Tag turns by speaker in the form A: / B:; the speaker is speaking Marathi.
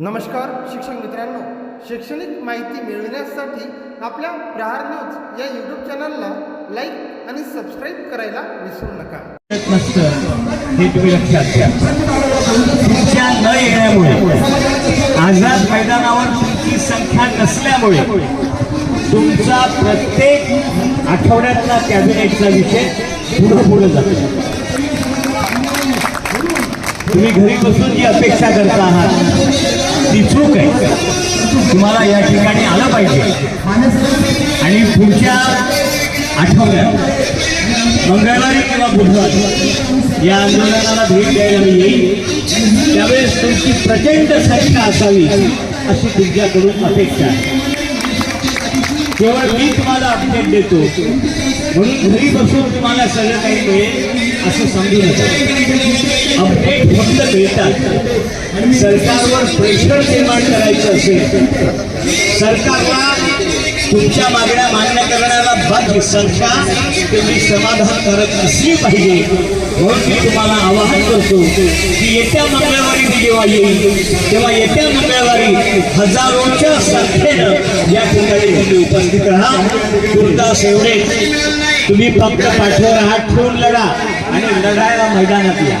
A: नमस्कार शिक्षक मित्रांनो. शैक्षणिक माहिती मिळविण्यासाठी आपल्या प्रहार न्यूज या यूट्यूब चॅनलला लाईक आणि सबस्क्राईब करायला विसरू नका.
B: हे तुम्ही लक्षात घ्या न येण्यामुळे आझाद मैदानावर तुमची संख्या नसल्यामुळे तुमचा प्रत्येक आठवड्यातला कॅबिनेटचा विषय पुढं पुढे जातो. तुम्ही घरी बसून जी अपेक्षा करता आहात ती चूक आहे. तुम्हाला या ठिकाणी आलं पाहिजे. आणि पुढच्या आठवड्यात मंगळवारी किंवा बुधवारी या आंदोलनाला भेट द्यायला मी येईल त्यावेळेस तुमची प्रचंड संख्या असावी अशी तुमच्याकडून अपेक्षा आहे. केवळ मी तुम्हाला अपडेट देतो. म्हणून घरी बसून तुम्हाला सगळं काही मिळेल असं समजू नका. फक्त मिळतात सरकारवर प्रेशर निर्माण करायचं असेल सरकारला तुमच्या मागण्या मान्य करण्याला बाकी संख्या तुम्ही समाधान करत असली पाहिजे. म्हणून मी तुम्हाला आवाहन करतो की येत्या मंगळवारी मी जेव्हा येईल तेव्हा येत्या मंगळवारी हजारोच्या संख्येनं या ठिकाणी तुम्ही उपस्थित राहा. तुर्तास एवढे तुम्ही फक्त पाठवर हात ठेवून लढा आणि लढायला मैदानात या.